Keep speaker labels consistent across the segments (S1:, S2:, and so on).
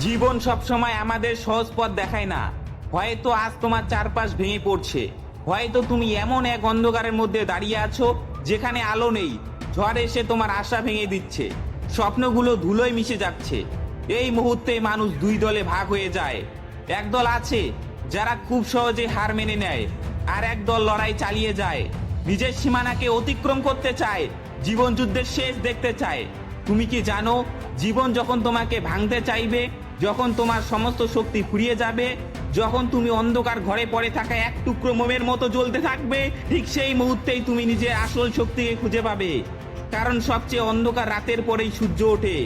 S1: জীবন সবসময় আমাদের সহজ পথ দেখায় না। হয়তো আজ তোমার চারপাশ ভেঙে পড়ছে। হয়তো তুমি এমন এক অন্ধকারের মধ্যে দাঁড়িয়ে আছো, যেখানে আলো নেই। ঝড় এসে তোমার আশা ভেঙে দিচ্ছে। স্বপ্নগুলো ধুলোয় মিশে যাচ্ছে। এই মুহূর্তে মানুষ দুই দলে ভাগ হয়ে যায়। একদল আছে, যারা খুব সহজে হার মেনে নেয়, আর একদল লড়াই চালিয়ে যায়। নিজের সীমানাকে অতিক্রম করতে চায় জীবন যুদ্ধের শেষ দেখতে চায়। তুমি কি জানো, জীবন যখন তোমাকে ভাঙতে চাইবে যখন তোমার সমস্ত শক্তি ফুরিয়ে যাবে, যখন তুমি অন্ধকার ঘরে পড়ে থাকা এক টুকরো মোমের মতো জ্বলতে থাকবে, ঠিক সেই মুহূর্তেই তুমি নিজের আসল শক্তিকে খুঁজে পাবে। কারণ সবচেয়ে অন্ধকার রাতের পরেই সূর্য ওঠে,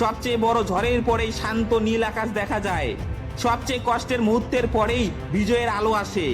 S1: সবচেয়ে বড় ঝড়ের পরেই শান্ত নীল আকাশ দেখা যায়, সবচেয়ে কষ্টের মুহূর্তের পরেই বিজয়ের আলো আসে।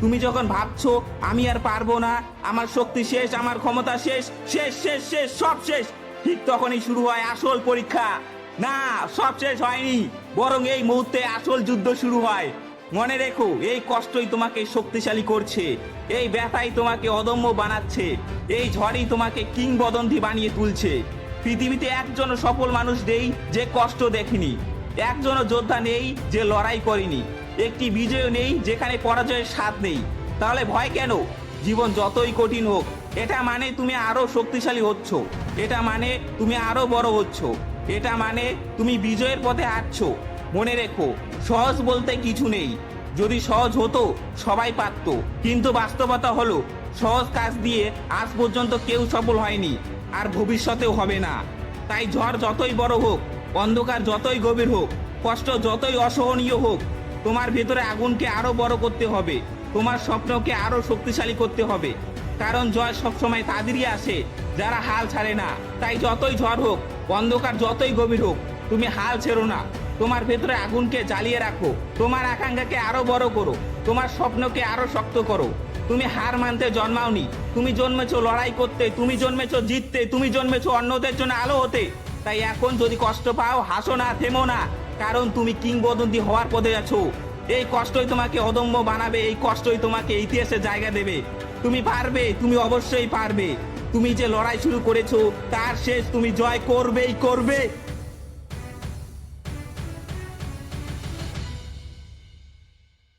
S1: তুমি যখন ভাবছ, আমি আর পারব না, আমার শক্তি শেষ, আমার ক্ষমতা শেষ শেষ শেষ শেষ, সব শেষ, ঠিক তখনই শুরু হয় আসল পরীক্ষা। না, সব শেষ হয়নি। বরং এই মুহূর্তে আসল যুদ্ধ শুরু হয়। মনে রেখো, এই কষ্টই তোমাকে শক্তিশালী করছে। এই ব্যথাই তোমাকে অদম্য বানাচ্ছে। এই ঝড়ই তোমাকে কিংবদন্তি বানিয়ে তুলছে। পৃথিবীতে একজন সফল মানুষ নেই যে কষ্ট দেখেনি। একজনও যোদ্ধা নেই যে লড়াই করেনি। একটি বিজয় নেই যেখানে পরাজয়ের স্বাদ নেই। তাহলে ভয় কেন? জীবন যতই কঠিন হোক, এটা মানে তুমি আরও শক্তিশালী হচ্ছ। এটা মানে তুমি আরও বড় হচ্ছ। এটা মানে তুমি বিজয়ের পথে হাঁটছো। মনে রেখো, সহজ বলতে কিছু নেই। যদি সহজ হতো, সবাই পারত। কিন্তু বাস্তবতা হলো, সহজ কাজ দিয়ে আজ পর্যন্ত কেউ সফল হয়নি, আর ভবিষ্যতেও হবে না। তাই ঝড় যতই বড় হোক, অন্ধকার যতই গভীর হোক, কষ্ট যতই অসহনীয় হোক, তোমার ভেতরে আগুনকে আরও বড় করতে হবে। তোমার স্বপ্নকে আরও শক্তিশালী করতে হবে। কারণ জয় সবসময় তাদেরই আসে, যারা হাল ছাড়ে না। তাই যতই ঝড় হোক, অন্ধকার যতই গভীর হোক, তুমি হাল ছেড়ো না। তোমার ভেতরে আগুনকে জ্বালিয়ে রাখো। তোমার আকাঙ্ক্ষাকে আরও বড় করো। তোমার স্বপ্নকে আরও শক্ত করো। তুমি হার মানতে জন্মাওনি। তুমি জন্মেছো লড়াই করতে, তুমি জন্মেছো জিততে, তুমি জন্মেছো অন্যদের জন্য আলো হতে। তাই এখন যদি কষ্ট পাও, হাসো না, থেমো না। কারণ তুমি কিংবদন্তি হওয়ার পথে আছো। এই কষ্টই তোমাকে অদম্য বানাবে, এই কষ্টই তোমাকে ইতিহাসে জায়গা দেবে। তুমি পারবে, তুমি অবশ্যই পারবে। তুমি যে লড়াই শুরু করেছ, তার শেষ তুমি জয় করবেই করবে।